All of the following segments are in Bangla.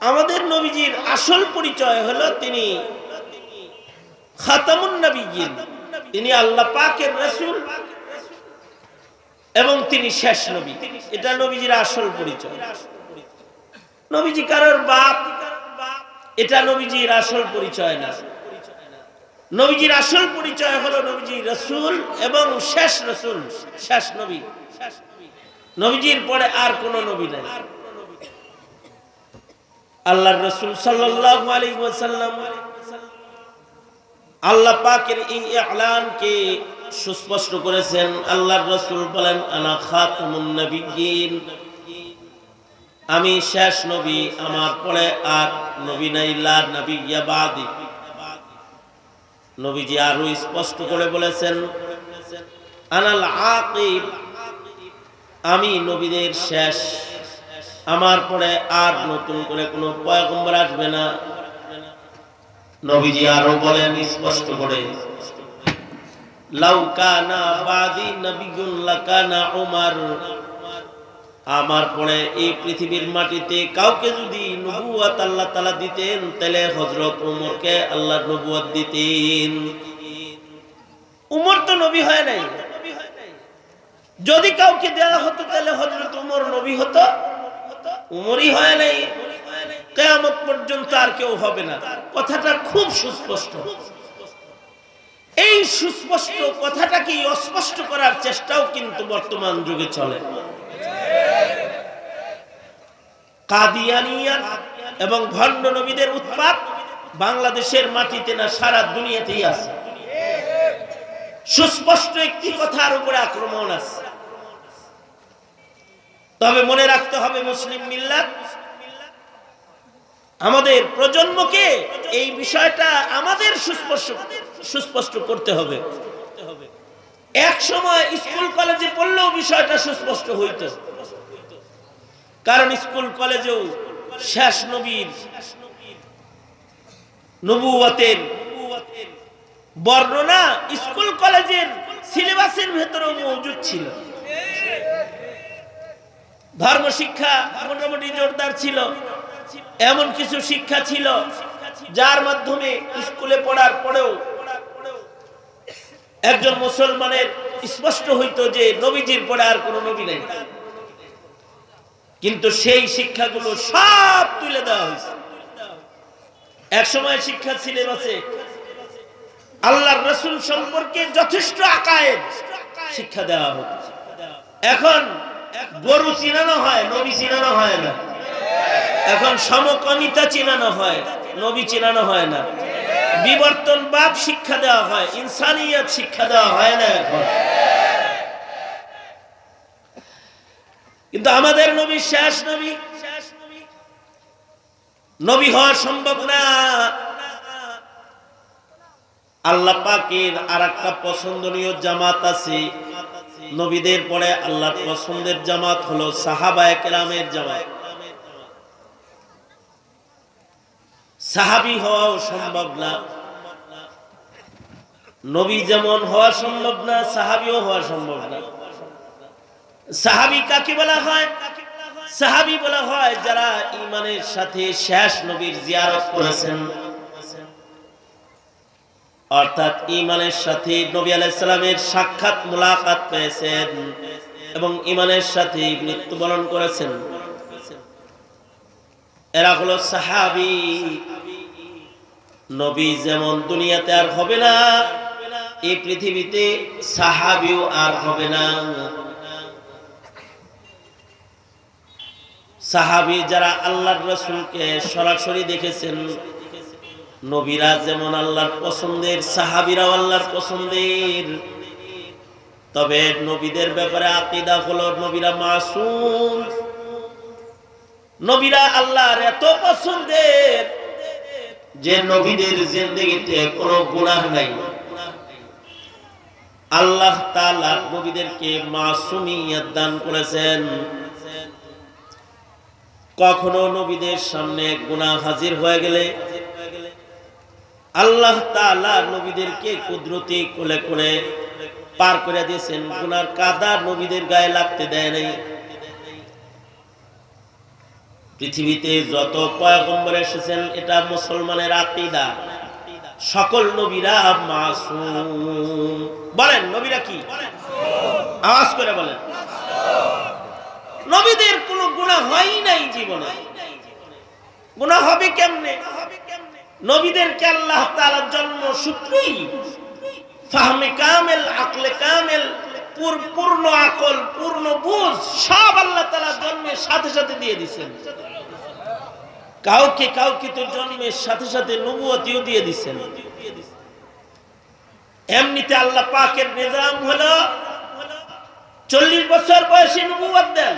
আমাদের নবীজির আসল পরিচয় হলো তিনি খাতামুন নবীজিন তিনি আল্লাহ পাকের রাসূল এবং তিনি শেষ নবী। এটা নবীজির আসল পরিচয়। নবীজি কারোর বাপ, এটা নবীজির আসল পরিচয় না। নবীজির আসল পরিচয় হলো নবীজি রসুল এবং শেষ রসুল, শেষ নবী। নবীজির পরে আর কোন নবী নাই। আল্লাহর রসুল ওয়াসাল্লাম আল্লাহ পাকের এই সুস্পষ্ট করেছেন। আল্লাহর রসুল বলেন, আনা খাতামুন আমি শেষ নবী, আমার পরে আর নবী নাই, লা নবীজি আরও স্পষ্ট করে বলেছেন, আনাল আমি নবীদের শেষ আমার পরে আর নতুন করে কোনো পয়গম্বর আসবে না। নবীজি আরও বলেন স্পষ্ট করে আমার পরে এই পৃথিবীর মাটিতে কাউকে যদি নবুয়াত আল্লাহ তালা দিতেন, তাহলে হজরত উমরকে আল্লাহ নবুয়াত দিতেন। উমর তো নবী হয় নাই। যদি কাউকে দেওয়া হতো, তাহলে হজরত উমর নবী হতো। উমরই হয় নাই, কেয়ামত পর্যন্ত আর কেউ হবে না। কথাটা খুব সুস্পষ্ট। এই সুস্পষ্ট কথাটাকে অস্পষ্ট করার চেষ্টাও কিন্তু বর্তমান যুগে চলে। কাদিয়ানিয়াত এবং ভণ্ড নবীদের উৎপাত বাংলাদেশের মাটিতে না, সারা দুনিয়াতেই আছে। সুস্পষ্ট একটি কথার উপরে আক্রমণ আছে। তবে মনে রাখতে হবে, মুসলিম মিল্লাত, আমাদের প্রজন্মকে এই বিষয়টা আমাদের সুস্পষ্ট সুস্পষ্ট করতে হবে। এক সময় স্কুল, কলেজে পড়লেও বিষয়টা সুস্পষ্ট হইতো। কারণ স্কুল, কলেজেও শেষ নবীর নবুয়তের বর্ণনা স্কুল, কলেজের সিলেবাসের ভেতরেও মজুদ ছিল। ধর্ম শিক্ষা মোটামুটি জোরদার ছিল। এমন কিছু শিক্ষা ছিল যার মাধ্যমে স্কুলে পড়ার পরেও একজন মুসলমানের স্পষ্ট হইতো যে নবীজির পরে আর কোনো নবী নেই। কিন্তু সেই শিক্ষাগুলো সব তুলে দেওয়া হয়েছে। এক সময় শিক্ষা সিলেবাসে আল্লাহর রসুল সম্পর্কে যথেষ্ট আকায়েদ শিক্ষা দেওয়া হতো। এখন গরু চিনানো হয়, নবী চিনানো হয় না। এখন সমকমিতা চিনানো হয়, নবী চিনানো হয় না। বিবর্তনবাদ শিক্ষা দেওয়া হয়, ইনসানিয়ত শিক্ষা দেওয়া হয় না এখন। কিন্তু আমাদের নবী, শেষ নবী নবী হওয়া সম্ভব না আল্লাহ পাকের আর একটা পছন্দনীয় জামাত আছে। নবীদের পরে পছন্দের জামাত হলো সাহাবায়ে কেরামের সাহাবি হওয়াও সম্ভব না। নবী যেমন হওয়া সম্ভব না, সাহাবিও হওয়া সম্ভব না। সাহাবি কাকে বলা হয়? সাহাবি বলা হয় যারা ইমানের সাথে শেষ নবীর জিয়ারত করেছেন। অর্থাৎ ইমানের সাথে নবী আলাইসালামের সাক্ষাৎ, মোলাকাত পেয়েছেন এবং ইমানের সাথে মৃত্যুবরণ করেছেন। এরা হলো সাহাবি। নবী যেমন দুনিয়াতে আর হবে না, এই পৃথিবীতে সাহাবিও আর হবে না। সাহাবি যারা আল্লাহর রসুলকে সরাসরি দেখেছেন নবীরা যেমন আল্লাহর পছন্দের, সাহাবিরাও আল্লাহর পছন্দের। তবে নবীদের ব্যাপারে আকিদা হলো নবীরা মাসুম। নবীরা আল্লাহর এত পছন্দের যে নবীদের জিন্দগিতে কোনো গুনাহ নাই। আল্লাহ তাআলা নবীদেরকে মাসুমিয়ত দান করেছেন। কখনো নবীদের সামনে গুনাহ হাজির হয়ে গেলে আল্লাহ নবীদেরকে কুদরতি কোলে করে পার করে দিয়েছেন। গুনার কাদা নবীদের গায়ে লাগতে দেয় নাই। পৃথিবীতে যত পয়গম্বর এসেছেন, এটা মুসলমানের আকিদা। সকল নবীরা মাসুম। বলেন, নবীরা কি? আওয়াজ করে বলেন। নবীদের কোনো গুণা হয় নাই জীবনে। গুণা হবে কেমনে? নবীদেরকে আল্লাহ তাআলার জন্ম সূত্রেই ফাহমে কামেল, আকলে কামেল পূর্ণ আকল, পূর্ণ বুঝ, সব আল্লাহ তাআলা জন্মের সাথে সাথে দিয়ে দিছেন। কাউকে কাউকে তো জন্মের সাথে সাথে নবুয়তিও দিয়ে দিছেন। এমনিতে আল্লাহ পাকের নিজাম হলো চল্লিশ বছর বয়সে নবুয়ত দেন।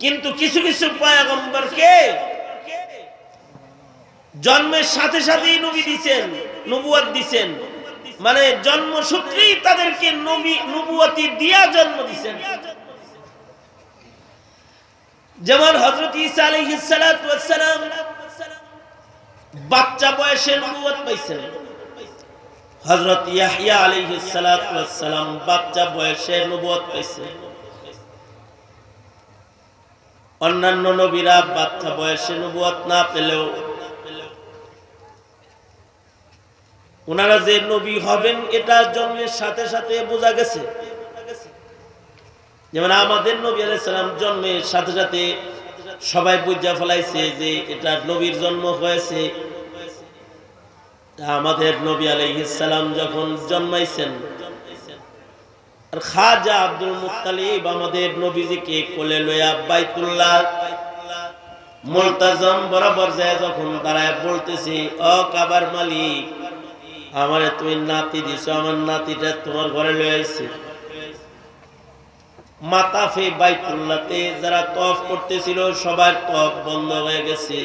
কিন্তু কিছু কিছু পয়গম্বরকে জন্মের সাথে সাথেই নবী দিছেন, নবুয়ত দিছেন। মানে জন্মসূত্রেই তাদেরকে নবী নবুয়তি দিয়া জন্ম দিছেন। যেমন হজরত ওয়াস সালাম বাচ্চা বয়সে নবুয়ত পাইছেন। হজরত ইয়াহইয়া আলাইহিস সালাতু ওয়াস সালাম বাচ্চা বয়সে নবুয়ত পাইছেন। অন্যান্য নবীরা বাচ্চা বয়সে নবুয়ত না পেলেও ওনারা যে নবী হবেন, এটা জন্মের সাথে সাথে বোঝা গেছে। যেমন আমাদের নবী আলাইসালাম জন্মের সাথে সাথে সবাই বুঝা ফেলাইছে যে এটা নবীর জন্ম হয়েছে। আমাদের নবী আলাইহিসালাম যখন জন্মাইছেন খাজা আব্দুল মুত্তালিব আমাদের নবীজিকে কোলে লইয়া বাইতুল্লাহ, মুলতাজম বরাবর যায় যখন দাঁড়ায় বলতেছে অ কাবার মালিক আমারে তুমি নাতি দিছো, আমার নাতিটা তোমার ঘরে লয়ে আইছে। মাতাফে বাইতুল্লাতে যারা তফ করতেছিল, সবার তফ বন্ধ হয়ে গেছে।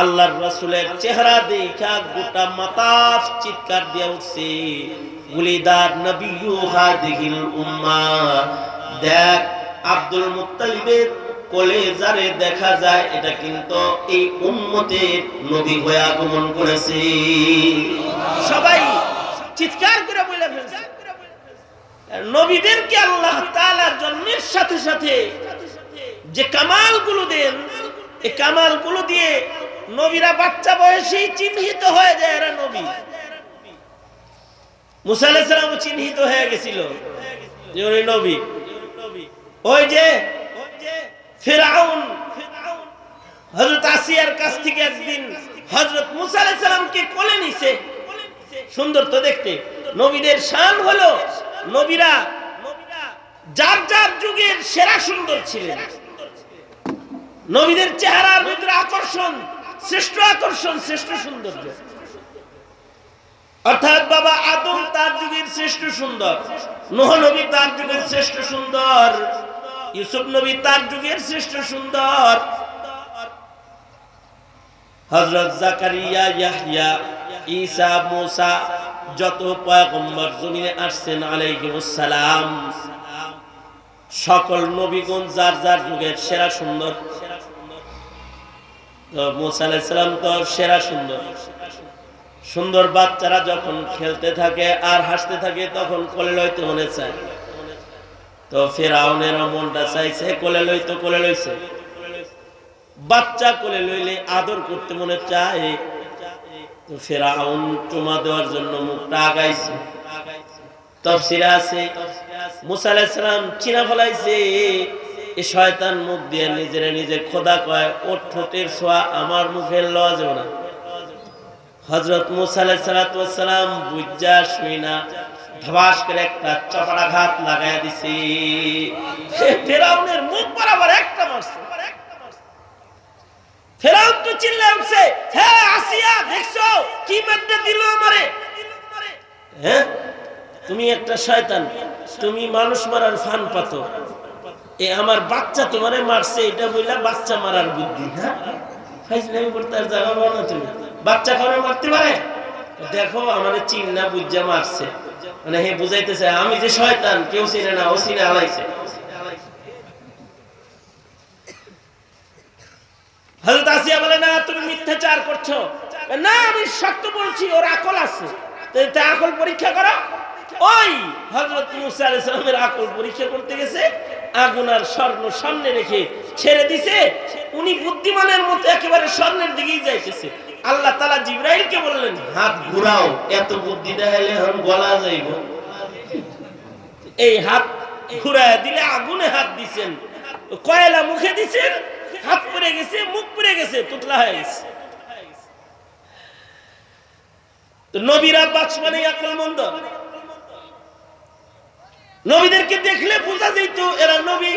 আল্লাহর রাসূলের চেহারা দেখা গোটা মাতাফ চিৎকার দিয়ে উঠছে। গুলিদার নবিয়্যু হাদিহিল উম্মা দেখ, আব্দুল মুত্তালিবের কোলে যারে দেখা যায়, এটা কিন্তু এই উম্মতের নবী হয়ে আগমন করেছে। সবাই চিৎকার করে বলে নবীদেরকে আল্লাহ তাআলার জন্মের সাথে সাথে যে কামালগুলো দেন, এই কামালগুলো দিয়ে নবীরা বাচ্চা বয়সেই চিহ্নিত হয়ে যায় এরা নবী। মুসা আলাইহিস সালাম চিহ্নিত হয়ে গেছিল যে ওই যে ফেরাউন। হযরত আসিয়ার কাছ থেকে একদিন হযরত মুসা আলাইহিস সালামকে কোলে নিছে। সুন্দর তো দেখতে। নবীদের শান হলো নবীরা যার যার যুগের সেরা সুন্দর ছিলেন। নবীদের চেহারার ভিতরে আকর্ষণ, শ্রেষ্ঠ আকর্ষণ, শ্রেষ্ঠ সৌন্দর্য। অর্থাৎ বাবা আদম তার যুগের শ্রেষ্ঠ সুন্দর, নোহ নবী তার যুগের শ্রেষ্ঠ সুন্দর। ইউসুফ নবী তার যুগের শ্রেষ্ঠ সুন্দর। হযরত জাকারিয়া, ইয়াহইয়া, ঈসা, মুসা, যত পয়গম্বর জমিনে আসছেন আলাইহিমুস সালাম, সকল নবীগণ যার যার যুগের সেরা সুন্দর। মুসা আলাইহিস তো সেরা সুন্দর। সুন্দর বাচ্চারা যখন খেলতে থাকে আর হাসতে থাকে, তখন কোলে লইতে মনে চায়। তো ফেরাউনের মনটা চাইছে, কোলে লইতো কোলে লইছে। বাচ্চা কোলে লইলে আদর করতে মনে চায়। তো ফেরাউন চুমা দেওয়ার জন্য মুখটা আগাইছে। সালাম দিয়ে নিজে খোদা কয় ঠোঁটের মুখে হজরত মুসা আলাইসালাম বুঝা শুই না। করে একটা ফেরাউনের মুখ বরাবর একটা মারছে ফেরাউন তো উঠছে হ্যাঁ আসিয়া দেখছ, কি দিল আমারে? হ্যাঁ? তুমি একটা শয়তান, তুমি মানুষ মারার ফান পাতো। এ আমার বাচ্চা তোমারে মারছে, এটা বইলা বাচ্চা মারার বুদ্ধি হ্যাঁ? ফাইজলামি করতে আর জায়গা না তুমি। বাচ্চা কারণে মারতে পারে? দেখো, আমার চিন্না বুঝা মারছে। মানে হে বুঝাইতেছে, আমি যে শয়তান, কেউ চিনে না, ও চিনে আলাইছে আকল আছে। আকল পরীক্ষা করো। ওই আকল পরীক্ষা করতে গেছে, আগুন আর সামনে রেখে ছেড়ে দিছে। উনি বুদ্ধিমানের একেবারে স্বর্ণের দিকেই যাইতেছে। আল্লাহ তালা জিব্রাইলকে বললেন, হাত ঘুরাও, এত বুদ্ধি দেখাইলে এখন গলা যাইব। এই হাত ঘুরায় দিলে আগুনে হাত দিছেন। কয়লা মুখে দিছেন, হাত পড়ে গেছে, মুখ পড়ে গেছে, তুতলা হয়ে গেছে। নবীরা বাচমানে আকল নবীদেরকে দেখলে বোঝা যেত এরা নবী।